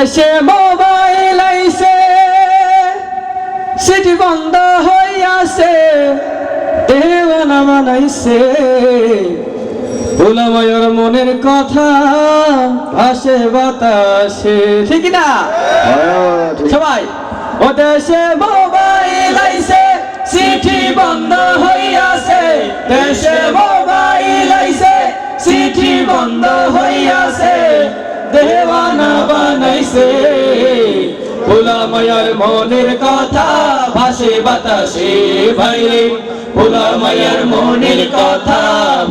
দেশে মোবাইল আইছে, সিটি বন্ধ হইয়াছে দেওয়ানা বানাইছে। ভোলাময়র মনের কথা ভাসে বাতাসে। ঠিক না সবাই, ও দেশে মোবাইল আইছে চিঠি বন্ধ হইয়াছে। দেশে মোবাইল আইছে চিঠি বন্ধ হইয়াছে। দেওয়ানা বানাইছে। ভোলাময়ার মনের কথা ভাসে বাতাসে ভাইরে। ভোলাময়ার মনের কথা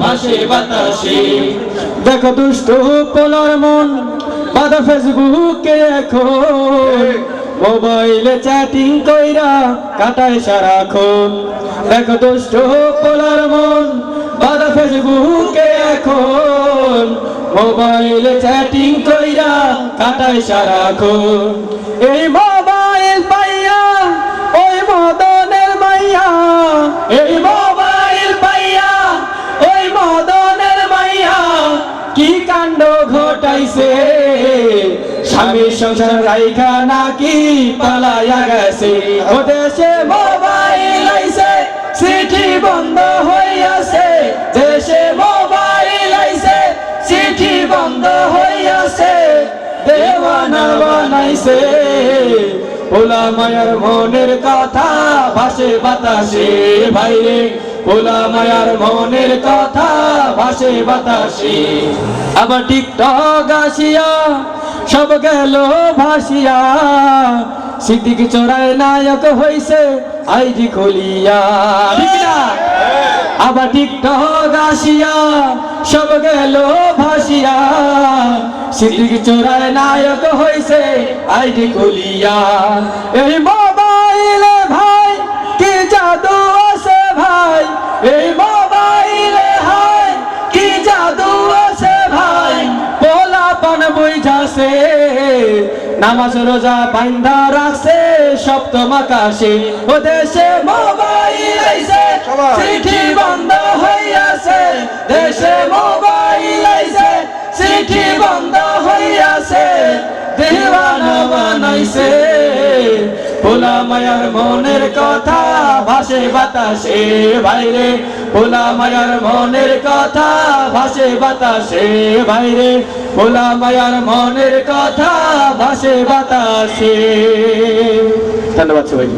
ভাসে বাতাসে। দেখো দুষ্ট পোলার মন, বাধা ফেসবুকে এখন মোবাইলে চ্যাটিং কইরা কাটায় সারাক্ষণ। দেখো দুষ্ট পোলার মন, বাধা ফেসবুকে এখন মোবাইলে চ্যাটিং কইরা কাটায় সারাক্ষণ। এই মোবাইল পাইয়া, ওই মদনের মাইয়া। এই মোবাইল পাইয়া, ওই মদনের মাইয়া। কি কাণ্ড ঘটাইছে? স্বামীর সংসার রাইখা নাকি পালাইয়া গেছে? ও মোবাইল আইছে, চিঠি বন্ধ হইয়াছে। দেশে বানাইছে। ভোলা মায়ার মনের কথা ভাসে বাতাসে ভাইরে। ভোলা মায়ার মনের কথা ভাসে বাতাসে। আবার টিকটক আসিয়া সব গেল ভাসিয়া। সিদ্দিক চোরায় নায়ক হইছে আইডি খুলিয়া। না? আবার টিকটক আসিয়া সব গেল সিদ্দিক চোরায় নায়ক হইছে আইডি খুলিয়া। এই মোবাইলে ভাই কি জাদু আছে ভাই? এই মোবাইলে হাই কি জাদু আছে ভাই? পোলা পান বুঝাছে নামাজ রোজা বান্ধা রাখছে সপ্তম আকাশে। ও দেশে মোবাইল আইছে। চিঠি বন্ধ হইয়াছে। দেশে মোবাইল আইছে চিঠি বন্ধ মায়ার মনের কথা ভাসে বাতাসে বাইরে। ভোলা মায়ার মনের কথা ভাসে বাতাসে বাইরে। ভোলা মায়ার মনের কথা ভাসে বাতাসে। ধন্যবাদ সবাই